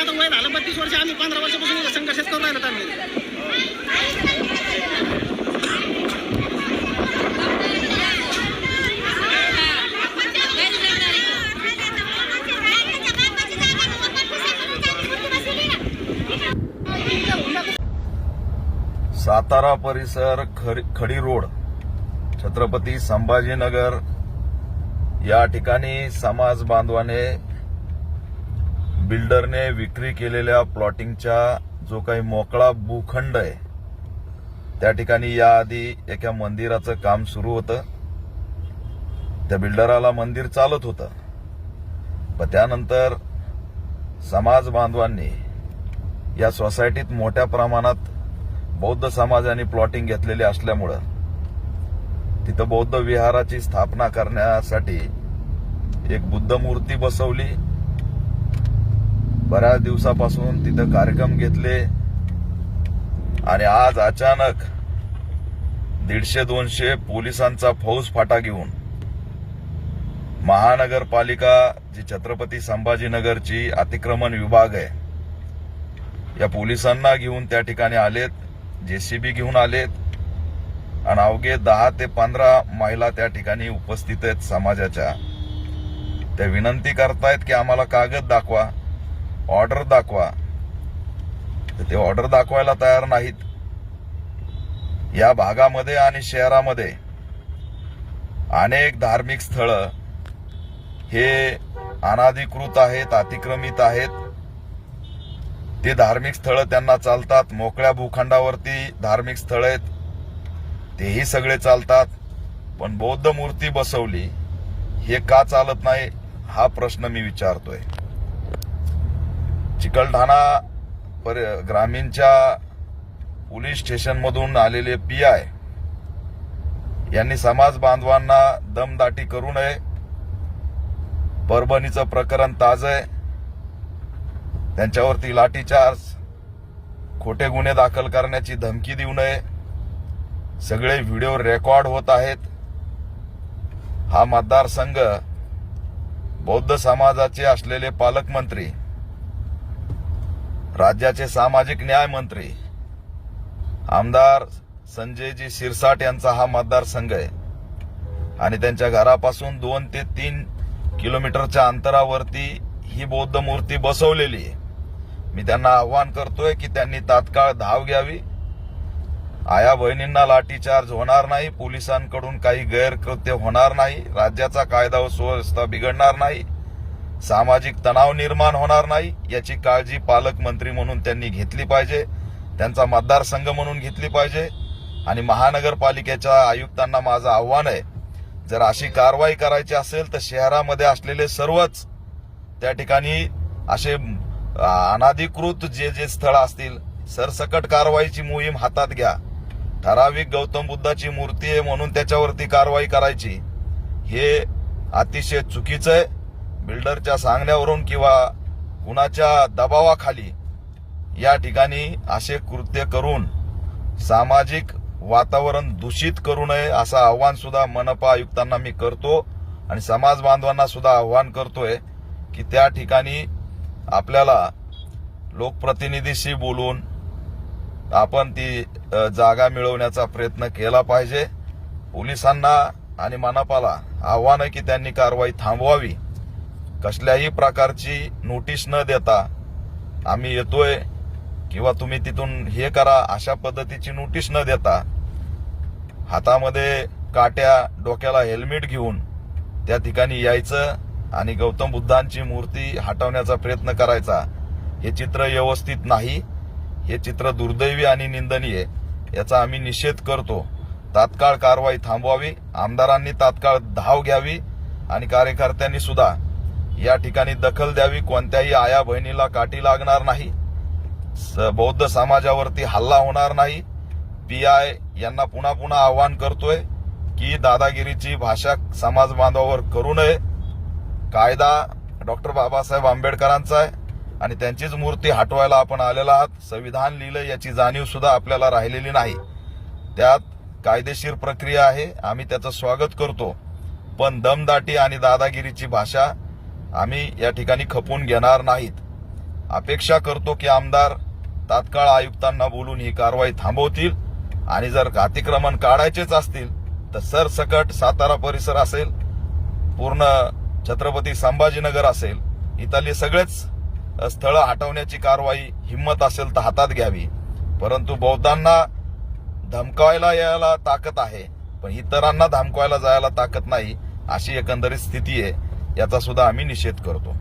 आता वय झालं बत्तीस वर्ष आम्ही पंधरा वर्षापासून संघर्षच करून राहिलो आम्ही. सातारा परिसर खडी रोड छत्रपती संभाजीनगर. या ठिकाणी समाज बांधवाने बिल्डरने विक्री केलेल्या प्लॉटिंगच्या जो काही मोकळा भूखंड आहे त्या ठिकाणी याआधी एका मंदिराचं काम सुरू होतं. त्या बिल्डराला मंदिर चालत होतं. पण त्यानंतर समाज बांधवांनी या सोसायटीत मोठ्या प्रमाणात बौद्ध समाजाने प्लॉटिंग घेतलेली असल्यामुळं तिथं बौद्ध विहाराची स्थापना करण्यासाठी एक बुद्ध मूर्ती बसवली. बऱ्याच दिवसापासून तिथं कार्यक्रम घेतले. आणि आज अचानक दीडशे दोनशे पोलिसांचा फौज फाटा घेऊन महानगरपालिका जी छत्रपती संभाजीनगरची अतिक्रमण विभाग आहे या पोलिसांना घेऊन त्या ठिकाणी आलेत जेसीबी घेऊन आलेत. आणि अवघे दहा ते पंधरा महिला त्या ठिकाणी उपस्थित आहेत समाजाच्या. त्या विनंती करतायत की आम्हाला कागद दाखवा. ऑर्डर दाखवा. तर ते ऑर्डर दाखवायला तयार नाहीत. या भागामध्ये आणि शहरामध्ये अनेक धार्मिक स्थळं हे अनाधिकृत आहेत अतिक्रमित आहेत. ते धार्मिक स्थळं त्यांना चालतात. मोकळ्या भूखंडावरती धार्मिक स्थळ आहेत. तेही सगळे चालतात. पण बौद्ध मूर्ती बसवली हे का चालत नाही? हा प्रश्न मी विचारतोय. चिकलठाणा पर- ग्रामीणच्या पोलीस स्टेशनमधून आलेले पी आय यांनी समाज बांधवांना दमदाटी करू नये. परभणीचं प्रकरण ताज आहे. त्यांच्यावरती लाठीचार्ज खोटे गुन्हे दाखल करण्याची धमकी देऊ नये. सगळे व्हिडिओ रेकॉर्ड होत आहेत. हा मतदारसंघ बौद्ध समाजाचे असलेले पालकमंत्री राज्याचे सामाजिक न्याय मंत्री. आमदार संजयजी शिरसाट यांचा हा मतदारसंघ आहे. आणि त्यांच्या घरापासून दोन ते तीन किलोमीटरच्या अंतरावरती ही बौद्ध मूर्ती बसवलेली आहे. मी त्यांना आव्हान करतोय की त्यांनी तात्काळ धाव घ्यावी. आया बहिणींना लाठीचार्ज होणार नाही पोलिसांकडून काही गैरकृत्य होणार नाही राज्याचा कायदा व सुव्यवस्था बिघडणार नाही. सामाजिक तणाव निर्माण होणार नाही याची काळजी पालकमंत्री म्हणून त्यांनी घेतली पाहिजे त्यांचा मतदारसंघ म्हणून घेतली पाहिजे आणि महानगरपालिकेच्या आयुक्तांना माझं आव्हान आहे जर अशी कारवाई करायची असेल तर शहरामध्ये असलेले सर्वच त्या ठिकाणी असे अनाधिकृत जे जे स्थळ असतील सरसकट कारवाईची मोहीम हातात घ्या. ठराविक गौतम बुद्धाची मूर्ती आहे म्हणून त्याच्यावरती कारवाई करायची. हे अतिशय चुकीचं आहे. बिल्डरच्या सांगण्यावरून किंवा कुणाच्या दबावाखाली या ठिकाणी असे कृत्य करून सामाजिक वातावरण दूषित करू नये असं आव्हान सुद्धा मनपा आयुक्तांना मी करतो आणि समाज बांधवांना सुद्धा आव्हान करतोय की त्या ठिकाणी आपल्याला लोकप्रतिनिधीशी बोलून आपण ती जागा मिळवण्याचा प्रयत्न केला पाहिजे. पोलिसांना आणि मनपाला आव्हान आहे की त्यांनी कारवाई थांबवावी. कसल्याही प्रकारची नोटीस न देता आम्ही येतोय किंवा तुम्ही तिथून हे करा अशा पद्धतीची नोटीस न देता हातामध्ये काट्या डोक्याला हेल्मेट घेऊन त्या ठिकाणी यायचं आणि गौतम बुद्धांची मूर्ती हटवण्याचा प्रयत्न करायचा. हे चित्र व्यवस्थित नाही. हे चित्र दुर्दैवी आणि निंदनीय. याचा आम्ही निषेध करतो. तात्काळ कारवाई थांबवावी. आमदारांनी तात्काळ धाव घ्यावी आणि कार्यकर्त्यांनी सुद्धा या ठिकाणी दखल द्यावी कोणत्याही आया बहिणीला काठी लागणार नाही. स- बौद्ध समाजावरती हल्ला होणार नाही. पी आय यांना पुन्हा पुन्हा आवाहन करतोय की दादागिरीची भाषा समाज बांधवावर करू नये. कायदा डॉक्टर बाबासाहेब आंबेडकरांचा आहे आणि त्यांचीच मूर्ती हटवायला आपण आलेला आहात. संविधान लिहिलं याची जाणीव सुद्धा आपल्याला राहिलेली नाही. त्यात कायदेशीर प्रक्रिया आहे. आम्ही त्याचं स्वागत करतो. पण दमदाटी आणि दादागिरीची भाषा आम्ही या ठिकाणी खपून घेणार नाहीत. अपेक्षा करतो की आमदार तात्काळ आयुक्तांना बोलून ही कारवाई थांबवतील आणि जर अतिक्रमण काढायचेच असतील तर सरसकट सातारा परिसर असेल पूर्ण छत्रपती संभाजीनगर असेल इथले सगळेच स्थळं हटवण्याची कारवाई हिंमत असेल तर हातात घ्यावी. परंतु बौद्धांना धमकावायला यायला ताकद आहे पण इतरांना धमकावायला जायला ताकद नाही अशी एकंदरीत स्थिती आहे. याचा सुद्धा आम्ही निषेध करतो.